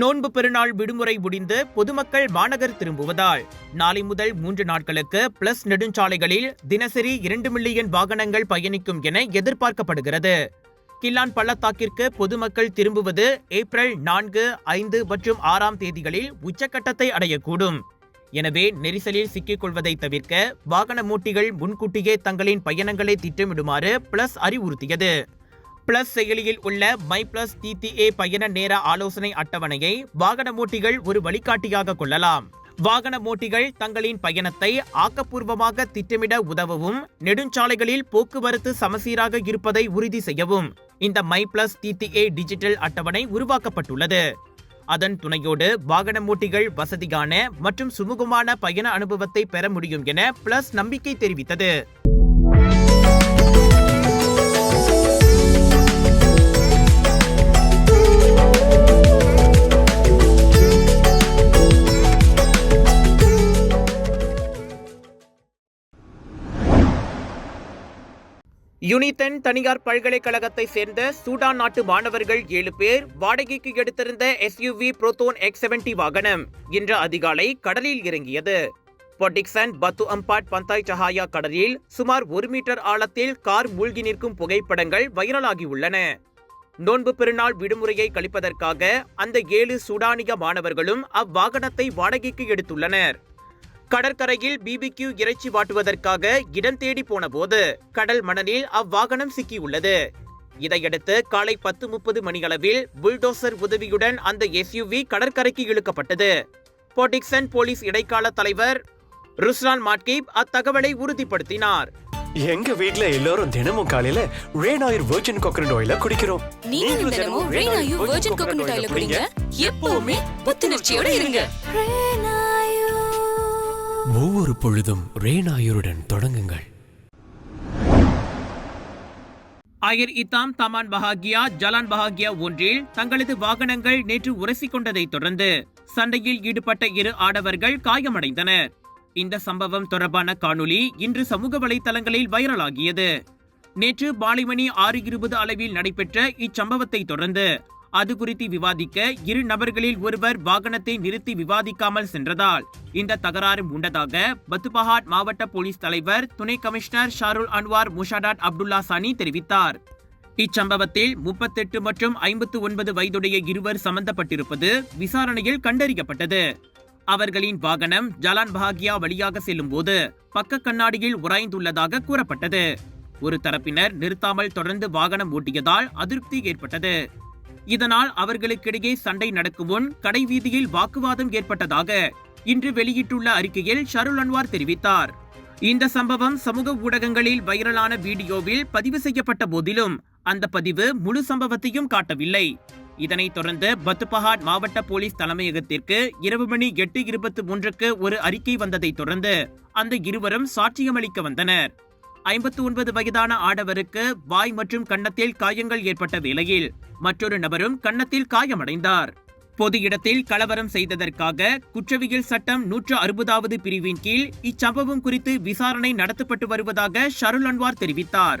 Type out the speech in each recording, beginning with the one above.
நோன்பு பெருநாள் விடுமுறை முடிந்து பொதுமக்கள் மாநகர் திரும்புவதால் நாளை முதல் மூன்று நாட்களுக்கு பிளஸ் நெடுஞ்சாலைகளில் தினசரி இரண்டு மில்லியன் வாகனங்கள் பயணிக்கும் என எதிர்பார்க்கப்படுகிறது. கில்லான் பள்ளத்தாக்கிற்கு பொதுமக்கள் திரும்புவது ஏப்ரல் நான்கு ஐந்து மற்றும் ஆறாம் தேதிகளில் உச்சக்கட்டத்தை அடையக்கூடும். எனவே நெரிசலில் சிக்கிக் கொள்வதை தவிர்க்க வாகன மூட்டிகள் முன்கூட்டியே தங்களின் பயணங்களை திட்டமிடுமாறு பிளஸ் அறிவுறுத்தியது. பிளஸ் செயலியில் உள்ள மை பிளஸ் டிடிஏ பயண நேர ஆலோசனை அட்டவணையை வாகன மூட்டிகள் ஒரு வழிகாட்டியாக கொள்ளலாம். வாகன மூட்டிகள் தங்களின் பயணத்தை ஆக்கப்பூர்வமாக திட்டமிட உதவவும் நெடுஞ்சாலைகளில் போக்குவரத்து சமசீராக இருப்பதை உறுதி செய்யவும் இந்த மை பிளஸ் டிடிஏ டிஜிட்டல் அட்டவணை உருவாக்கப்பட்டுள்ளது. அதன் துணையோடு வாகன மூட்டிகள் வசதியான மற்றும் சுமூகமான பயண அனுபவத்தை பெற முடியும் என பிளஸ் நம்பிக்கை தெரிவித்தது. யுனிதன் தனியார் பல்கலைக்கழகத்தை சேர்ந்த சூடான் நாட்டு மாணவர்கள் ஏழு பேர் வாடகைக்கு எடுத்திருந்த எஸ்யூவி புரோத்தோன் எக்ஸ் செவன்டி வாகனம் இன்று அதிகாலை கடலில் இறங்கியது. பொட்டிக்சன் பத்து அம்பாட் பந்தாய் சஹாயா கடலில் சுமார் ஒரு மீட்டர் ஆழத்தில் கார் மூழ்கி நிற்கும் புகைப்படங்கள் வைரலாகியுள்ளன நோன்பு பெருநாள் விடுமுறையை கழிப்பதற்காக அந்த ஏழு சூடானிய மாணவர்களும் அவ்வாகனத்தை வாடகைக்கு எடுத்துள்ளனர். கடற்கரையில் பிபிக்யூ இறைச்சி வாட்டுவதற்காக இடம் தேடி போன போது கடல் மணலில் அவ்வாகனம் சிக்கியுள்ளது. இதையடுத்து காலை பத்து முப்பது மணியளவில் புல்டோசர் உதவியுடன் அந்த எஸ்யூவி கடற்கரைக்கு இழுக்கப்பட்டது. போட்டிக்சன் போலீஸ் இடைக்கால தலைவர் ருஸ்லான் மாட்கீப் அத்தகவலை உறுதிப்படுத்தினார். எங்க வீட்ல எல்லாரும் தினமும் காலையில ரேன் ஆயில் வெர்ஜின் கோகனட் ஆயில குடிக்கிறோம். நீங்களும் தினமும் ரெய்னாயு வெர்ஜின் கோகனட் ஆயில குடிங்க. எப்பவுமே புத்துணர்ச்சியோட இருங்க. ஒவ்வொரு பொழுதும் ரேன் தொடங்குங்கள். அயர் இத்தாம் தமான் பஹாகியா ஜலான் பஹாகியா ஒன்றில் தங்களது வாகனங்கள் நேற்று உரசிக்கொண்டதைத் தொடர்ந்து சண்டையில் ஈடுபட்ட இரு ஆடவர்கள் காயமடைந்தனர். இந்த சம்பவம் தொடர்பான காணொலி இன்று சமூக வலைதளங்களில் வைரலாகியது. நேற்று பாலிமணி ஆறு இருபது அளவில் நடைபெற்ற இச்சம்பவத்தை தொடர்ந்து அது குறித்து விவாதிக்க இரு நபர்களில் ஒருவர் வாகனத்தை நிறுத்தி விவாதிக்காமல் சென்றதால் இந்த தகராறு உண்டதாக பத்துபஹாட் மாவட்ட போலீஸ் தலைவர் துணை commissioner Sharul Anwar Mushadat Abdullah Sani தெரிவித்தார். இச்சம்பவத்தில் முப்பத்தெட்டு மற்றும் ஐம்பத்து ஒன்பது வயதுடைய இருவர் சம்பந்தப்பட்டிருப்பது விசாரணையில் கண்டறியப்பட்டது. அவர்களின் வாகனம் ஜலான் பஹாகியா வழியாக செல்லும் போது பக்க கண்ணாடியில் உராய்ந்துள்ளதாக கூறப்பட்டது. ஒரு தரப்பினர் நிறுத்தாமல் தொடர்ந்து வாகனம் ஓட்டியதால் அதிருப்தி ஏற்பட்டது. இதனால் அவர்களுக்கிடையே சண்டை நடக்கும் முன் கடை வீதியில் வாக்குவாதம் ஏற்பட்டதாக இன்று வெளியிட்டுள்ள அறிக்கையில் ஷருல் அன்வார் தெரிவித்தார். இந்த சம்பவம் சமூக ஊடகங்களில் வைரலான வீடியோவில் பதிவு செய்யப்பட்ட போதிலும் அந்த பதிவு முழு சம்பவத்தையும் காட்டவில்லை. இதனைத் தொடர்ந்து பத்துபஹாட் மாவட்ட போலீஸ் தலைமையகத்திற்கு இரவு மணி எட்டு இருபத்தி மூன்றுக்கு ஒரு அறிக்கை வந்ததைத் தொடர்ந்து அந்த இருவரும் சாட்சியமளிக்க வந்தனர். ஐம்பத்து ஒன்பது வயதான ஆடவருக்கு வாய் மற்றும் கன்னத்தில் காயங்கள் ஏற்பட்ட வேளையில் மற்றொரு நபரும் கன்னத்தில் காயமடைந்தார். பொது இடத்தில் கலவரம் செய்ததற்காக குற்றவியல் சட்டம் நூற்று அறுபதாவது பிரிவின் கீழ் இச்சம்பவம் குறித்து விசாரணை நடத்தப்பட்டு வருவதாக ஷருல் அன்வார் தெரிவித்தார்.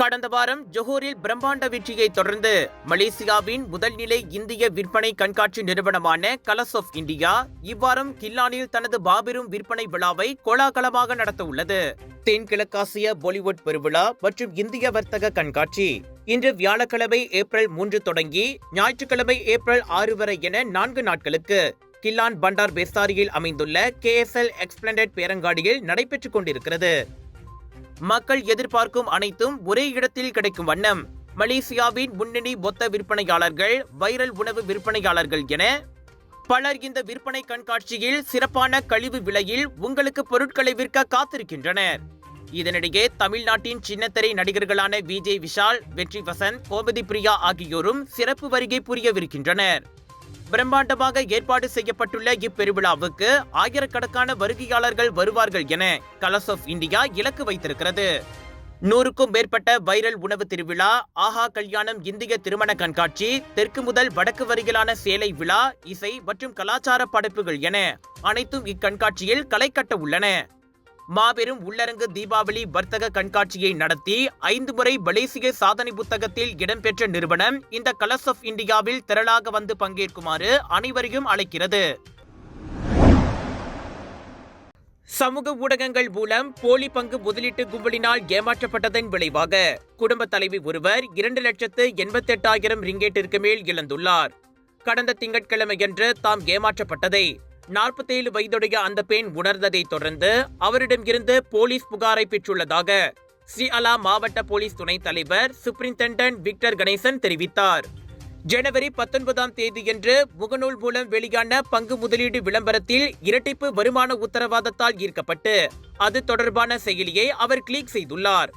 கடந்த வாரம் ஜொஹூரில் பிரம்மாண்ட வெற்றியை தொடர்ந்து மலேசியாவின் முதல்நிலை இந்திய விற்பனை கண்காட்சி நிறுவனமான கலர்ஸ் ஆஃப் இந்தியா இவ்வாரம் கில்லானில் தனது பாபெரும் விற்பனை விழாவை கோலாகலமாக நடத்த உள்ளது தென்கிழக்காசிய பாலிவுட் பெருவிழா மற்றும் இந்திய வர்த்தக கண்காட்சி. இன்று வியாழக்கிழமை ஏப்ரல் மூன்று தொடங்கி ஞாயிற்றுக்கிழமை ஏப்ரல் ஆறு வரை என நான்கு நாட்களுக்கு கில்லான் பண்டார் பெஸ்தாரியில் அமைந்துள்ள கேஎஸ்எல் எக்ஸ்பிளண்டட் பேரங்காடியில் நடைபெற்றுக் கொண்டிருக்கிறது. மக்கள் எதிர்பார்க்கும் அனைத்தும் ஒரே இடத்தில் கிடைக்கும் வண்ணம். மலேசியாவின் முன்னணி மொத்த விற்பனையாளர்கள் வைரல் உணவு விற்பனையாளர்கள் என பலர் இந்த விற்பனை கண்காட்சியில் சிறப்பான கழிவு விலையில் உங்களுக்கு பொருட்களை விற்க காத்திருக்கின்றனர். இதனிடையே தமிழ்நாட்டின் சின்னத்திரை நடிகர்களான விஜய் விஷால் வெற்றி வசந்த் கோமதி பிரியா ஆகியோரும் சிறப்பு வருகை புரியவிருக்கின்றனர். பிரம்மாண்டமாக ஏற்பாடு செய்யப்பட்டுள்ள இப்பெருவிழாவுக்கு ஆயிரக்கணக்கான வருகையாளர்கள் வருவார்கள் என கலர்ஸ் ஆஃப் இந்தியா இலக்கு வைத்திருக்கிறது. நூறுக்கும் மேற்பட்ட வைரல் உணவு திருவிழா ஆஹா கல்யாணம் இந்திய திருமண கண்காட்சி தெற்கு முதல் வடக்கு வரையிலான சேலை விழா இசை மற்றும் கலாச்சார படைப்புகள் என அனைத்தும் இக்கண்காட்சியில் களை கட்ட உள்ளன. மாபெரும் உள்ளரங்கு தீபாவளி வர்த்தக கண்காட்சியை நடத்தி ஐந்து முறை மலேசிய சாதனை புத்தகத்தில் இடம்பெற்ற நிறுவனம் இந்த கலர்ஸ் ஆஃப் இந்தியாவில் திரளாக வந்து பங்கேற்குமாறு அனைவரையும் அழைக்கிறது. சமூக ஊடகங்கள் மூலம் போலி பங்கு முதலீட்டு கும்பலினால் ஏமாற்றப்பட்டதன் விளைவாக குடும்ப தலைவி ஒருவர் இரண்டு லட்சத்து எண்பத்தெட்டாயிரம் ரிங்கேட்டிற்கு மேல் இழந்துள்ளார். கடந்த திங்கட்கிழமையன்று தாம் ஏமாற்றப்பட்டதை நாற்பத்தேழு வயதுடைய அந்த பெண் உணர்ந்ததை தொடர்ந்து அவரிடமிருந்து போலீஸ் புகாரை பெற்றுள்ளதாக ஸ்ரீ அலா மாவட்ட போலீஸ் துணைத் தலைவர் சூப்பரிண்டென்டன்ட் விக்டர் கணேசன் தெரிவித்தார். ஜனவரி பத்தொன்பதாம் தேதியன்று முகநூல் மூலம் வெளியான பங்கு முதலீடு விளம்பரத்தில் இரட்டிப்பு வருமான உத்தரவாதத்தால் ஈர்க்கப்பட்டு அது தொடர்பான செயலியை அவர் கிளிக் செய்துள்ளார்.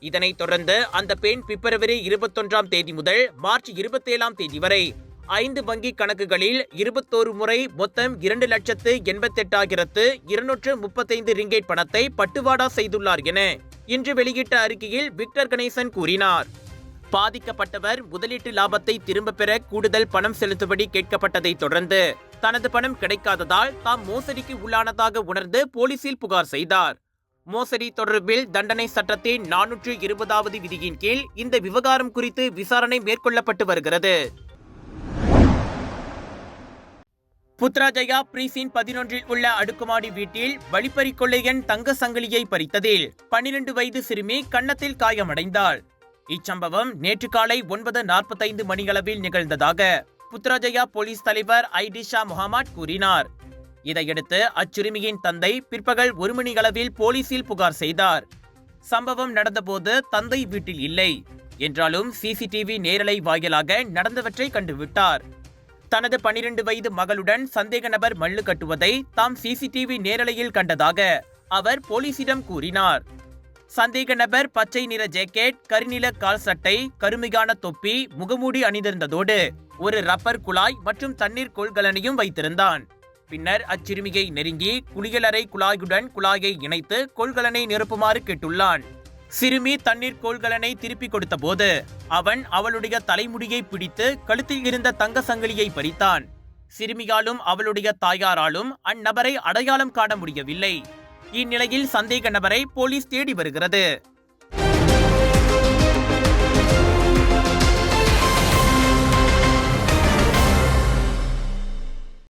இதனைத் தொடர்ந்து அந்த பெண் பிப்ரவரி இருபத்தொன்றாம் தேதி முதல் மார்ச் இருபத்தேழாம் தேதி வரை ஐந்து வங்கி கணக்குகளில் இருபத்தோரு முறை மொத்தம் இரண்டு லட்சத்து எண்பத்தெட்டாயிரத்து இருநூற்று முப்பத்தைந்து ரிங்கேட் பணத்தை பட்டுவாடா செய்துள்ளார் என இன்று வெளியிட்ட அறிக்கையில் விக்டர் கணேசன் கூறினார். பாதிக்கப்பட்டவர் முதலீட்டு லாபத்தை திரும்பப் பெற கூடுதல் பணம் செலுத்தும்படி கேட்கப்பட்டதை தொடர்ந்து தனது பணம் கிடைக்காததால் தாம் மோசடிக்கு உள்ளானதாக உணர்ந்து போலீசில் புகார் செய்தார். மோசடி தொடர்பில் தண்டனை சட்டத்தின் நானூற்று இருபதாவது விதியின் கீழ் இந்த விவகாரம் குறித்து விசாரணை மேற்கொள்ளப்பட்டு வருகிறது. புத்ராஜயா பிரீசின் பதினொன்றில் உள்ள அடுக்குமாடி வீட்டில் வழிப்பறி கொள்ளையன் தங்க சங்கிலியை பறித்ததில் பன்னிரண்டு வயது சிறுமி கன்னத்தில் காயமடைந்தாள். இச்சம்பவம் நேற்று காலை ஒன்பது நாற்பத்தைந்து மணியளவில் நிகழ்ந்ததாக புத்ராஜயா போலீஸ் தலைவர் ஐடிஷா முகமட் கூறினார். இதையடுத்து அச்சிறுமியின் தந்தை பிற்பகல் ஒரு மணியளவில் போலீசில் புகார் செய்தார். சம்பவம் நடந்தபோது தந்தை வீட்டில் இல்லை. என்றாலும் சிசிடிவி நேரலை வாயிலாக நடந்தவற்றை கண்டுவிட்டார். தனது பனிரெண்டு வயது மகளுடன் சந்தேக நபர் மல்லு கட்டுவதை தாம் சிசிடிவி நேரலையில் கண்டதாக அவர் போலீசிடம் கூறினார். சந்தேக நபர் பச்சை நிற ஜேக்கெட் கருநில கால் சட்டை கருமையான தொப்பி முகமூடி அணிந்திருந்ததோடு ஒரு ரப்பர் குழாய் மற்றும் தண்ணீர் கொள்கலனையும் வைத்திருந்தான். பின்னர் அச்சிறுமியை நெருங்கி குளியலறை குழாயுடன் குழாயை இணைத்து கொள்கலனை நிரப்புமாறு கேட்டுள்ளான். சிறுமி தண்ணீர் கோள்களனை திருப்பி கொடுத்தபோது அவன் அவளுடைய தலைமுடியை பிடித்து கழுத்தில் இருந்த தங்க சங்கிலியை பறித்தான். சிறுமியாலும் அவளுடைய தாயாராலும் அந்நபரை அடையாளம் காண முடியவில்லை. இந்நிலையில் சந்தேக நபரை போலீஸ் தேடி வருகிறது.